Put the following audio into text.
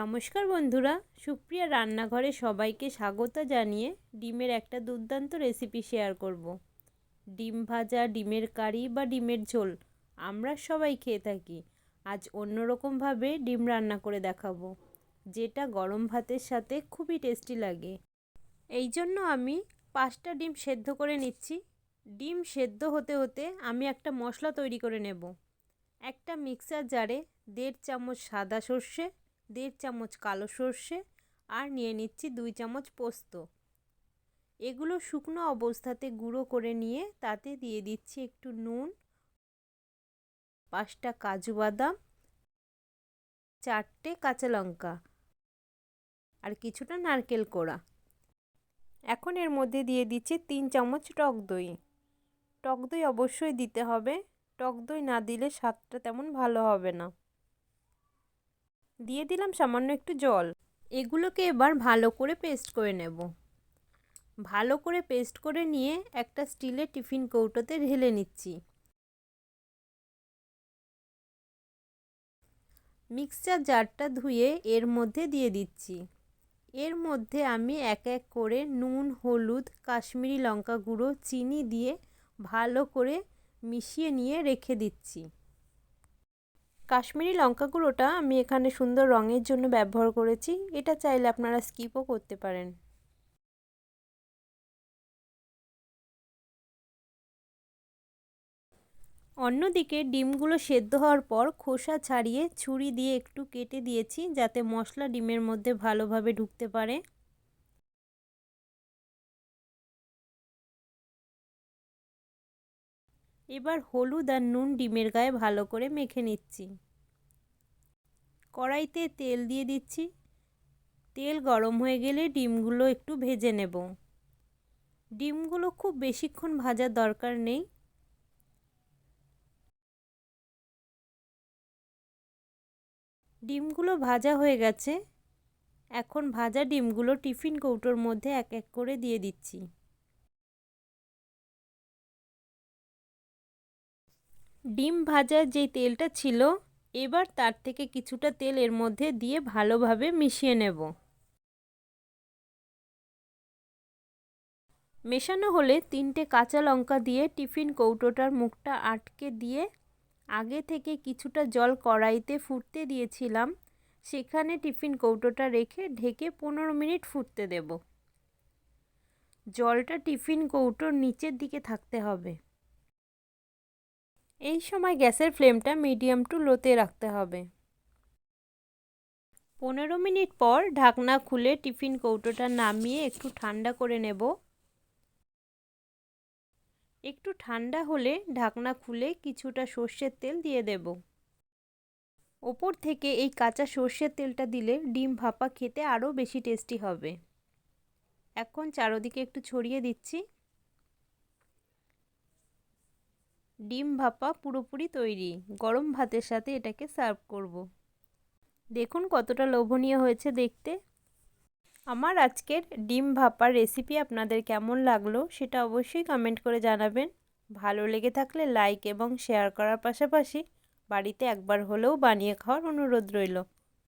নমস্কার বন্ধুরা, সুপ্রিয়া রান্নাঘরে সবাইকে স্বাগত জানিয়ে ডিমের একটা দুর্দান্ত রেসিপি শেয়ার করব। ডিম ভাজা, ডিমের কারি বা ডিমের ঝোল আমরা সবাই খেয়ে থাকি। আজ অন্যরকমভাবে ডিম রান্না করে দেখাবো, যেটা গরম ভাতের সাথে খুবই টেস্টি লাগে। এই জন্য আমি পাঁচটা ডিম সেদ্ধ করে নিচ্ছি। ডিম সেদ্ধ হতে হতে আমি একটা মশলা তৈরি করে নেব। একটা মিক্সার জারে দেড় চামচ সাদা সর্ষে দেড় চামচ কালো সর্ষে আর নিয়ে নিচ্ছি দুই চামচ পোস্ত। এগুলো শুকনো অবস্থাতে গুঁড়ো করে নিয়ে তাতে দিয়ে দিচ্ছি একটু নুন, পাঁচটা কাজু বাদাম, চারটে কাঁচা লঙ্কা আর কিছুটা নারকেল কোড়া। এখন এর মধ্যে দিয়ে দিচ্ছি তিন চামচ টক দই। টক দই অবশ্যই দিতে হবে। টক দই না দিলে স্বাদটা তেমন ভালো হবে না। দিয়ে দিলাম সামান্য একটু জল। এগুলোকে এবার ভালো করে পেস্ট করে নেব। ভালো করে পেস্ট করে নিয়ে একটা স্টিলের টিফিন কৌটোতে ঢেলে নিচ্ছি। মিক্সচার জারটা ধুয়ে এর মধ্যে দিয়ে দিচ্ছি। এর মধ্যে আমি এক এক করে নুন, হলুদ, কাশ্মীরি লঙ্কা গুঁড়ো, চিনি দিয়ে ভালো করে মিশিয়ে নিয়ে রেখে দিচ্ছি। কাশ্মীরি লঙ্কা গুঁড়োটা আমি এখানে সুন্দর রঙের জন্য ব্যবহার করেছি। এটা চাইলে আপনারা স্কিপও করতে পারেন। অন্যদিকে ডিমগুলো সেদ্ধ হওয়ার পর খোসা ছাড়িয়ে ছুরি দিয়ে একটু কেটে দিয়েছি যাতে মশলা ডিমের মধ্যে ভালোভাবে ঢুকতে পারে। এবার হলুদ আর নুন ডিমের গায়ে ভালো করে মেখে নিচ্ছি। কড়াইতে তেল দিয়ে দিচ্ছি। তেল গরম হয়ে গেলে ডিমগুলো একটু ভেজে নেব। ডিমগুলো খুব বেশিক্ষণ ভাজার দরকার নেই। ডিমগুলো ভাজা হয়ে গেছে। এখন ভাজা ডিমগুলো টিফিন কৌটোর মধ্যে এক এক করে দিয়ে দিচ্ছি। ডিম ভাজার যে তেলটা ছিল, এবার তার থেকে কিছুটা তেল এর মধ্যে দিয়ে ভালোভাবে মিশিয়ে নেব। মেশানো হলে তিনটে কাঁচা লঙ্কা দিয়ে টিফিন কৌটোটার মুখটা আটকে দিয়ে আগে থেকে কিছুটা জল কড়াইতে ফুটতে দিয়েছিলাম, সেখানে টিফিন কৌটোটা রেখে ঢেকে পনেরো মিনিট ফুটতে দেব। জলটা টিফিন কৌটোর নিচের দিকে থাকতে হবে। এই সময় গ্যাসের ফ্লেমটা মিডিয়াম টু লোতে রাখতে হবে। পনেরো মিনিট পর ঢাকনা খুলে টিফিন কৌটোটা নামিয়ে একটু ঠান্ডা করে নেব। একটু ঠান্ডা হলে ঢাকনা খুলে কিছুটা সর্ষের তেল দিয়ে দেব। ওপর থেকে এই কাঁচা সর্ষের তেলটা দিলে ডিম ভাপা খেতে আরও বেশি টেস্টি হবে। এখন চারোদিকে একটু ছড়িয়ে দিচ্ছি। ডিম ভাপা পুরোপুরি তৈরি। গরম ভাতের সাথে এটাকে সার্ভ করব। দেখুন কতটা লোভনীয় হয়েছে দেখতে। আমার আজকের ডিম ভাপার রেসিপি আপনাদের কেমন লাগল সেটা অবশ্যই কমেন্ট করে জানাবেন। ভালো লেগে থাকলে লাইক এবং শেয়ার করার পাশাপাশি বাড়িতে একবার হলেও বানিয়ে খাওয়ার অনুরোধ রইল।